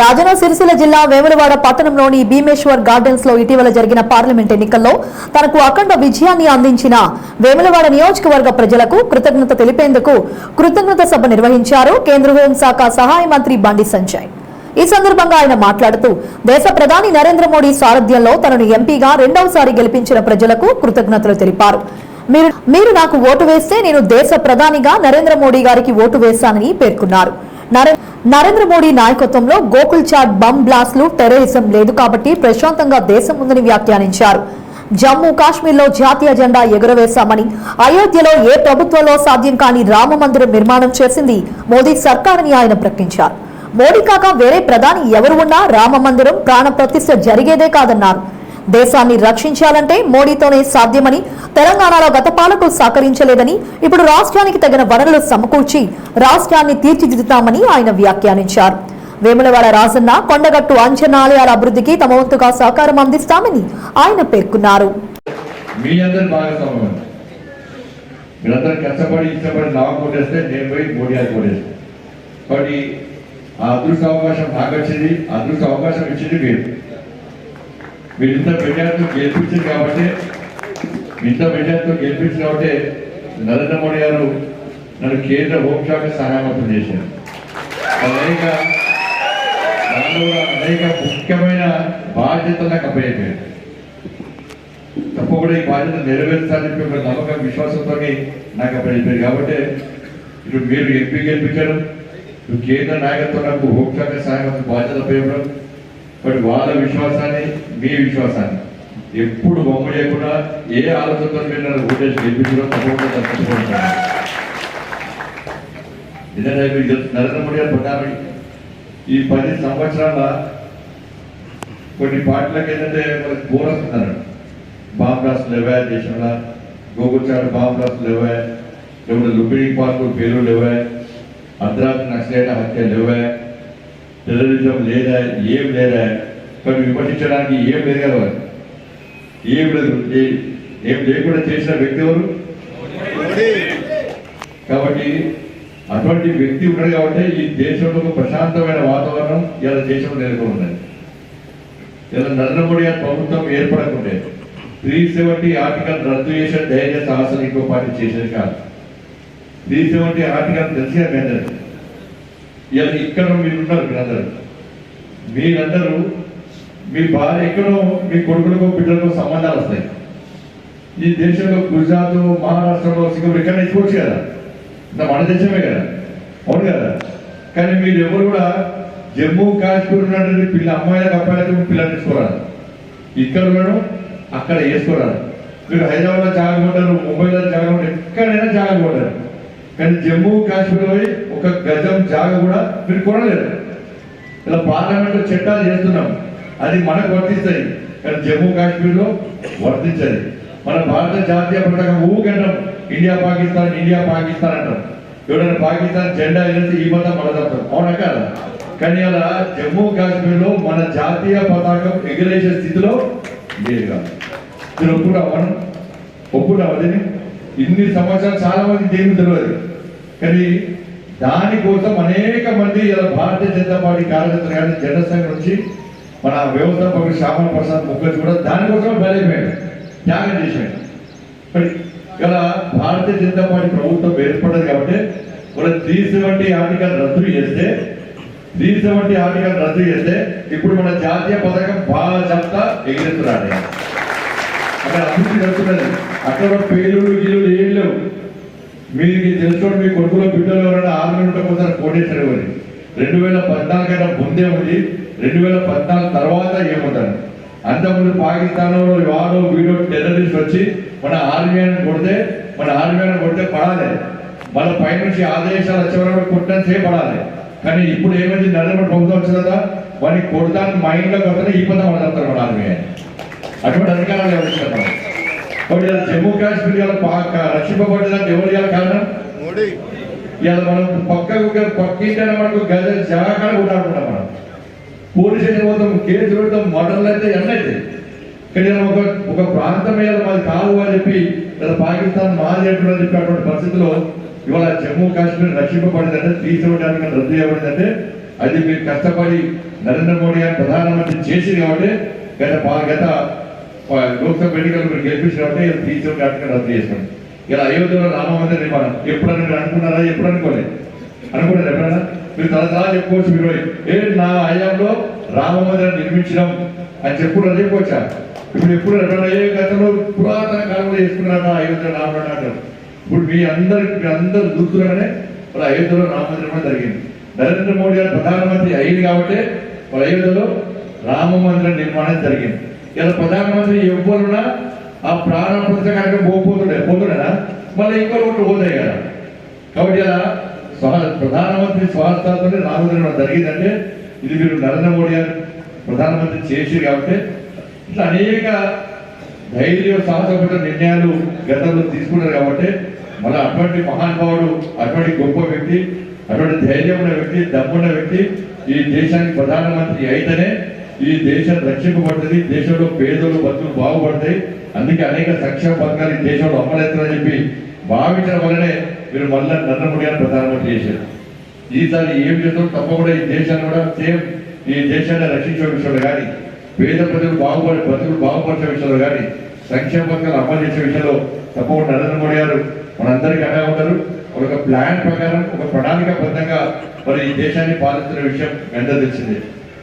రాజన్న సిరిసిల్ల జిల్లా వేములవాడ పట్టణంలోని భీమేశ్వర్ గార్డెన్స్లో ఇటీవల జరిగిన పార్లమెంట్ ఎన్నికల్లో తనకు అఖండ విజయాన్ని అందించిన వేములవాడ నియోజకవర్గ ప్రజలకు కృతజ్ఞత తెలిపేందుకు కృతజ్ఞత సభ నిర్వహించారు కేంద్ర హోంశాఖ సహాయ మంత్రి బండి సంజయ్. ఈ సందర్భంగా ఆయన మాట్లాడుతూ దేశ ప్రధాని నరేంద్ర మోడీ సారథ్యంలో తనను ఎంపీగా రెండవసారి గెలిపించిన ప్రజలకు కృతజ్ఞతలు తెలిపారు. మీరు మీరు నాకు ఓటు వేస్తే నేను దేశ ప్రధానిగా నరేంద్ర మోడీ గారికి ఓటు వేశానని పేర్కొన్నారు. నరేంద్ర మోడీ నాయకత్వంలో గోకుల్ చాట్ బమ్ బ్లాస్ట్లు టెర్రరిజం లేదు కాబట్టి ప్రశాంతంగా దేశం ఉందని వ్యాఖ్యానించారు. జమ్మూ కాశ్మీర్లో జాతీయ జెండా ఎగురవేశామని అయోధ్యలో ఏ ప్రభుత్వంలో సాధ్యం కాని రామ మందిరం నిర్మాణం చేసింది మోదీ సర్కారని ఆయన ప్రకటించారు. మోడీ కాక వేరే ప్రధాని ఎవరు ఉన్నా రామ మందిరం ప్రాణ ప్రతిష్ఠ జరిగేదే కాదన్నారు. దేశాన్ని రక్షించాలంటే మోడీతోనే సాధ్యమని తెలంగాణలో గత పాలకులు సహకరించలేదని ఇప్పుడు రాష్ట్రానికి తగిన వనరులు సమకూర్చి రాష్ట్రాన్ని తీర్చిదిద్దుతామని ఆయన వ్యాఖ్యానించారు. వేములవాడ రాజన్న కొండగట్టు అంచనాలయాల అభివృద్ధికి తమ వంతుగా సహకారం అందిస్తామని ఆయన పేర్కొన్నారు. మీరందరూ కష్టపడి ఇష్టపడి లాభం కొట్టేస్తే నేను పోయి మోడీ అది కొట్టేస్తాను కాబట్టి ఆ అదృష్ట అవకాశం నాకు వచ్చింది అదృష్ట అవకాశం ఇచ్చింది మీరు. మీరు ఇంత మెజార్టీతో గెలిపించారు కాబట్టి ఇంత మెజార్టీతో గెలిపించారు కాబట్టి నరేంద్ర మోడీ గారు నన్ను కేంద్ర హోంశాఖ సహాయమంత్రం చేశారు. అనేక దానిలో అనేక ముఖ్యమైన బాధ్యతలు నాకు అప్పయ్యారు తప్పకుండా ఈ బాధ్యత నెరవేర్చాలని చెప్పి ఒక నమ్మకం విశ్వాసంతో నాకు అప్పుడు కాబట్టి ఇప్పుడు మీరు ఎంపీ గెలిపించారు కేంద్ర నాయకత్వం నాకు హోంశాఖ సహాయం బాధ్యత పేపడం బట్ వాళ్ళ విశ్వాసాన్ని మీ విశ్వాసాన్ని. ఎప్పుడు బొమ్మ చేయకుండా ఏ ఆలోచనతో మీరు నన్ను ఓటేసి గెలిపించడం తప్పకుండా తప్పించుకుంటాను నిజంగా మీరు నరేంద్ర మోడీ గారు ప్రధాని ఈ పది సంవత్సరాల కొన్ని పార్టీలకు ఏంటంటే మనకు బోనస్ ఉన్నారు బాంబ్ బ్లాస్ట్ లేవా దేశంలో? గోగుచాడు బాంబ్ బ్లాస్ట్ లేవా? లేకపోతే లుబిడి పార్కు పేర్లు లేవా? అర్ధరాత్రి నక్సలైట్ హత్య లేవా? టెర్రరిజం లేదా ఏం లేదా? కానీ విమర్శించడానికి ఏం లేదు కదా. ఏం లేదు. ఏ- లేకుండా చేసిన వ్యక్తి ఎవరు? కాబట్టి అటువంటి వ్యక్తి ఉన్నాడు కాబట్టి ఈ దేశంలో ఒక ప్రశాంతమైన వాతావరణం ఇలా దేశంలో నెలకొని ఉన్నది ఇలా నరేంద్ర మోడీ గారి ప్రభుత్వం ఏర్పడకుండే త్రీ సెవెంటీ ఆర్టికల్ రద్దు చేసే ధైర్య సాహసం ఇంకో పార్టీ చేసేది కాదు. త్రీ సెవెంటీ ఆర్టికల్ తెలిసిన అందరికీ ఇలా ఇక్కడ మీరున్నారు మీరందరూ. మీరందరూ మీ భార్య ఎక్కడో మీ కొడుకులకు బిడ్డలకు సంబంధాలు వస్తాయి. ఈ దేశంలో గుజరాత్ మహారాష్ట్రలో సింగపూర్ ఎక్కడ ఇచ్చుకోవచ్చు కదా నా మన దేశమే కదా. అవును కదా. కానీ మీరు ఎవరు కూడా జమ్మూ కాశ్మీర్ ఉన్నటువంటి పిల్ల అమ్మాయిలకు అబ్బాయిలకు పిల్లలు తీసుకోరాదు ఇక్కడ ఉన్నాడు అక్కడ వేసుకోరాదు మీరు హైదరాబాద్లో జాగ్రత్త ఉంటారు ముంబైలో జాగ్రత్త ఎక్కడైనా జాగ్రత్త కొట్టారు కానీ జమ్మూ కాశ్మీర్ పోయి గజం జాగ కూడా మీరు కొనలేరు. ఇలా పార్లమెంట్ చట్టాలు చేస్తున్నాం. అది మనకు వర్తిస్తాయి. కానీ జమ్మూ కాశ్మీర్లో వర్తించదు. మన భారత జాతీయ పతాకం ఊకంటాం ఇండియా పాకిస్తాన్ ఇండియా పాకిస్తాన్ అంటాం. ఎవరైనా పాకిస్తాన్ జెండా వేసి ఈ మతం మన తప్పం. అవునా కదా? కానీ అలా జమ్మూ కాశ్మీర్లో మన జాతీయ పతాకం ఎగిరేసే స్థితిలో లేదు కాదు. మీరు ఒప్పుడా మనం ఒప్పుడా అదిని ఇన్ని సంవత్సరాలు చాలా మంది దేని తెలియదు. కానీ దానికోసం అనేక మంది ఇలా భారతీయ జనతా పార్టీ కార్యకర్తలు కానీ జనసంఘ నుంచి మన వ్యవస్థాపకుడు శ్యామల ప్రసాద్ ముఖర్జీ కూడా దానికోసం బలైపోయాడు. త్యాగం చేశాడు. మరి ఇలా భారతీయ జనతా పార్టీ ప్రభుత్వం ఏర్పడదు కాబట్టి మన త్రీ సెవెంటీ ఆర్టికల్ రద్దు చేస్తే త్రీ సెవెంటీ ఆర్టికల్ రద్దు చేస్తే ఇప్పుడు మన జాతీయ పథకం బాగా చెప్తా ఎగిరెత్తురాడు అక్కడ అభివృద్ధి జరుగుతున్నది. అక్కడ పేలుడు గీలుడు ఏం లేవు. మీకు తెలుసుకోండి మీ కొడుకులో బిడ్డలు ఎవరైనా ఆరు గంటల ఒకసారి కోటేశ్వరి అని రెండు వేల పద్నాలుగు కన్నా ముందే ఉంది. రెండు వేల పద్నాలుగు తర్వాత ఏముంటారు అంతకుముందు పాకిస్తాన్ వాడో వీడు టెర్రరిస్ట్ వచ్చి మన ఆర్మీని కొడితే మన ఆర్మీని కొడితే పడాలి. మన పైనుంచి ఆదేశాలు వచ్చే వరకు పడాలి. కానీ ఇప్పుడు ఏమైంది? నరేంద్ర ప్రభుత్వం వచ్చిన కదా వాడిని కొడతానికి మైండ్లో కొడతానే ఈ పదం వాళ్ళు మన ఆర్మీ అటువంటి అధికారాలు ఎవరు కాబట్టి ఇలా జమ్మూ కాశ్మీర్ ఇలా ఎవరు ఇవ్వాలి కారణం? మోడీ. ఇలా మనం పక్కకు పక్కింటే మనకు గజ జాగా కొట్టాడుకుంటాం మనం. పోలీస్ స్టేషన్ పోతాం కేసు పెడతాం మర్డర్లు అయితే ఎన్నైతే. కానీ ఇలా ఒక ఒక ప్రాంతం మీద మాది కాదు అని చెప్పి ఇలా పాకిస్తాన్ మాది అంటున్నారు చెప్పి అటువంటి పరిస్థితిలో ఇవాళ జమ్మూ కాశ్మీర్ రక్షింపబడిందంటే తీసుకోవడానికి రద్దు చేయబడిందంటే అది మీరు కష్టపడి నరేంద్ర మోడీ గారు ప్రధానమంత్రి చేసింది కాబట్టి గత గత లోక్సభ ఎన్నికలు మీరు గెలిపించిన కాబట్టి ఇలా తీసుకుని కట్టుకుని రద్దు చేసుకోండి ఇలా అయోధ్యలో రామమందిర నిర్మాణం ఎప్పుడని మీరు అనుకున్నారా? ఎప్పుడు అనుకోలేదు అనుకున్నారు ఎప్పుడన్నా? మీరు తరతరా చెప్పుకోవచ్చు మీరు. ఏ నా హయాంలో రామమందిరం నిర్మించడం అని చెప్పుకున్నారు? చెప్పుకోవచ్చా? ఇప్పుడు ఎప్పుడు ఎప్పుడన్నా? ఏ గతంలో పురాతన కాలంలో చేసుకున్నారా అయోధ్య రామరాడు అంటారు ఇప్పుడు మీ అందరి మీ అందరు చూస్తున్నారనే వాళ్ళ అయోధ్యలో రామమందిరం జరిగింది. నరేంద్ర మోడీ గారు ప్రధానమంత్రి అయింది కాబట్టి వాళ్ళ అయోధ్యలో రామ మందిరం నిర్మాణం జరిగింది. ఇలా ప్రధానమంత్రి ఎవ్వరున్నా ఆ ప్రాణ పుస్తకానికి పోతుండే పోతుండేనా? మళ్ళీ ఇంకోటి ఒకటి పోతాయి కదా. కాబట్టి ఇలా స్వా ప్రధానమంత్రి స్వాస్థాలతో రామచంద్ర జరిగిందంటే ఇది మీరు నరేంద్ర మోడీ గారు ప్రధానమంత్రి చేసి కాబట్టి ఇట్లా అనేక ధైర్య సాహసపడిన నిర్ణయాలు గతంలో తీసుకున్నారు కాబట్టి మళ్ళీ అటువంటి మహానుభావుడు అటువంటి గొప్ప వ్యక్తి అటువంటి ధైర్యం ఉన్న వ్యక్తి దమ్మున్న వ్యక్తి ఈ దేశానికి ప్రధానమంత్రి అయితేనే ఈ దేశం రక్షింపబడుతుంది దేశంలో పేదలు బతుకులు బాగుపడతాయి. అందుకే అనేక సంక్షేమ పథకాలు ఈ దేశంలో అమలెత్తారని చెప్పి భావించడం వల్లనే మీరు మళ్ళీ నరేంద్ర మోడీ గారు ప్రధానమంత్రి చేశారు. ఈసారి ఏం చేస్తాం తప్పకుండా ఈ దేశాన్ని కూడా సేమ్ ఈ దేశాన్ని రక్షించే విషయంలో కానీ పేద ప్రజలు బాగుపడే బతులు బాగుపరిచే విషయంలో కానీ సంక్షేమ పథకాలు అమలు చేసే విషయంలో తప్పకుండా నరేంద్ర మోడీ గారు మనందరికీ అండగా ఉంటారు. ఒక ప్లాన్ ప్రకారం ఒక ప్రణాళికాబద్ధంగా మరి ఈ దేశాన్ని పాలిస్తున్న విషయం ఎంత తెలిసింది.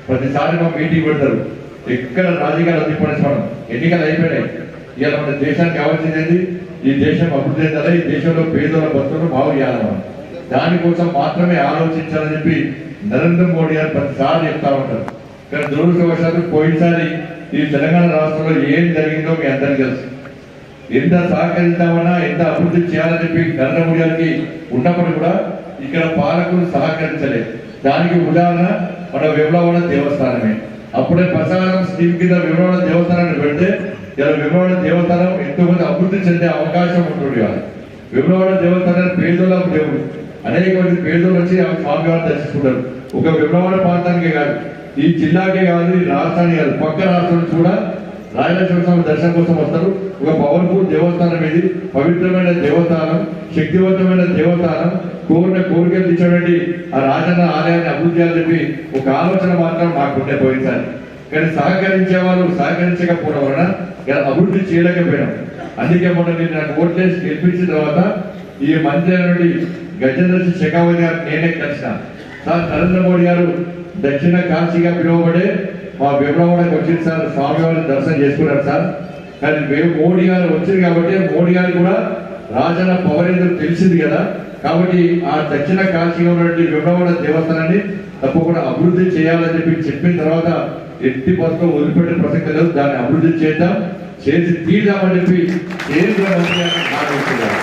ప్రతిసారి మా మీటింగ్ పెడతారు. ఎక్కడ రాజకీయాలు అందిపడే మనం ఎన్నికలు అయిపోయినాయి. ఇవాళ మన దేశానికి కావాల్సింది ఈ దేశం అభివృద్ధి చెందాలి ఈ దేశంలో పేదల బతుకులు బాగు మనం దానికోసం మాత్రమే ఆలోచించాలని చెప్పి నరేంద్ర మోడీ గారు ప్రతిసారి చెప్తా ఉంటారు. కానీ దురదృష్టవశాత్తు పోయినసారి ఈ తెలంగాణ రాష్ట్రంలో ఏం జరిగిందో మీ అందరికీ తెలుసు. ఎంత సహకరిద్దామన్నా ఎంత అభివృద్ధి చేయాలని చెప్పి నరేంద్ర మోడీ గారికి ఉన్నప్పుడు కూడా ఇక్కడ పాలకులు సహకరించలేదు. దానికి ఉదాహరణ మన విమలవాడ దేవస్థానమే. అప్పుడే ప్రసారం స్కీమ్ కింద విమలవాడ దేవస్థానాన్ని పెడితే ఇలా విమలవాడ దేవస్థానం ఎంతో మంది అభివృద్ధి చెందే అవకాశం ఉంటుంది కాదు. విమలవాడ దేవస్థానం పేదల దేవుడు అనేక మంది పేదలు వచ్చి ఆ స్వామివారిని దర్శించుకుంటారు. ఒక విమలవాడ ప్రాంతానికే కాదు ఈ జిల్లాకే కాదు ఈ రాష్ట్రానికి కాదు పక్క రాష్ట్రం కూడా రాయలక్ష్మి స్వామి దర్శనం కోసం వస్తారు. ఒక పవర్ఫుల్ దేవస్థానం ఇది. పవిత్రమైన దేవస్థానం శక్తివంతమైన దేవస్థానం. కోరిన కోరికలు ఇచ్చినటువంటి ఆ రాజన్న ఆలయాన్ని అభివృద్ధి చేయాలని చెప్పి ఒక ఆలోచన మాత్రం మాకుండే పోయినసారి కానీ సహకరించే వాళ్ళు సహకరించకపోవడం వలన ఇలా అభివృద్ధి చేయలేకపోయినాం. అందుకే మొన్న నేను నాకు ఓట్లేసి గెలిపించిన తర్వాత ఈ మంత్రి నుండి గజేంద్ర సింగ్ గారు నేనే కలిసిన. సార్ నరేంద్ర మోడీ గారు దక్షిణ కాశీగా పిలువబడే మా విమలవాడకి వచ్చింది సార్ స్వామివారిని దర్శనం చేసుకున్నారు సార్. కానీ మేము మోడీ గారు వచ్చింది కాబట్టి మోడీ గారు కూడా రాజన్న పవర్ ఎందుకు తెలిసింది కదా. కాబట్టి ఆ దక్షిణ కాశీగా ఉన్నటువంటి విమలవాడ దేవస్థానాన్ని తప్పకుండా అభివృద్ధి చేయాలని చెప్పి చెప్పిన తర్వాత ఎట్టి పథకం వదిలిపెట్టిన ప్రసక్తి లేదు. దాన్ని అభివృద్ధి చేద్దాం చేసి తీద్దామని చెప్పి కేంద్ర మంత్రి గారు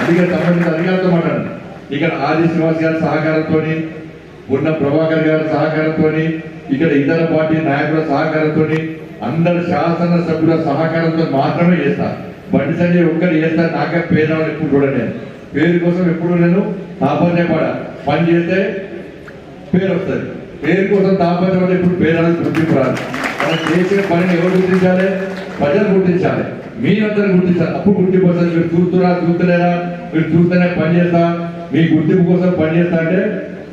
అందుకే సంబంధిత అధికారులతో మాట్లాడండి. ఇక్కడ ఆది శ్రీనివాస్ గారి సహకారంతో ఉన్న ప్రభాకర్ గారి సహకారంతో ఇక్కడ ఇతర పార్టీ నాయకుల సహకారంతో అందరు శాసన సభ్యుల సహకారంతో మాత్రమే చేస్తారు బండి సంజయ్ ఒక్కరు చేస్తారు నాకే పేదవాళ్ళు ఎప్పుడు చూడండి పేరు కోసం ఎప్పుడు నేను తాపత్రయపడ. పని చేస్తే పేరు వస్తుంది. పేరు కోసం తాపత్రయపడ ఎప్పుడు పేరాలను గుర్తింపు రాదు మనం చేసిన పనిని ఎవరు గుర్తించాలి? ప్రజలు గుర్తించాలి. మీరందరూ గుర్తించాలి. అప్పుడు గుర్తింపు వస్తుంది మీరు చూస్తురా చూస్తలేరా? మీరు చూస్తేనే పని చేస్తా. మీ గుర్తింపు కోసం పని చేస్తా అంటే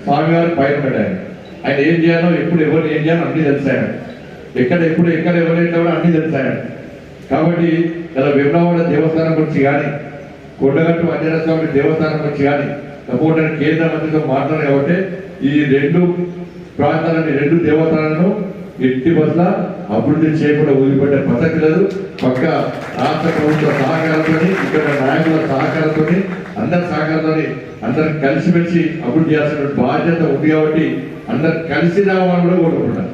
స్వామివారు పైన పెట్టారు ఆయన. ఏం చేయాలో ఎప్పుడు ఎవరు ఏం చేయాలో అన్ని తెలిసాడు ఎక్కడ ఎప్పుడు ఎక్కడ ఎవరు కూడా అన్ని తెలిసాడు కాబట్టి ఇలా విమలవాడ దేవస్థానం గురించి కానీ కొండగట్టు ఆంజనేయ స్వామి దేవస్థానం గురించి కానీ తప్పకుండా కేంద్ర మంత్రితో మాట్లాడారు కాబట్టి ఈ రెండు ప్రాంతాలని రెండు దేవస్థానాలను ఎట్టి పట్ల అభివృద్ధి చేయకుండా వదిలిపెట్టే పద్ధతి లేదు పక్క రాష్ట్ర ప్రభుత్వ సహకారంతో ఇక్కడ నాయకుల సహకారంతో అందరి సహకారంతో అందరు కలిసిమెలిసి అభివృద్ధి చేయాల్సిన బాధ్యత ఉంది కాబట్టి అందరు కలిసి రావాలని కూడా కోరుకుంటారు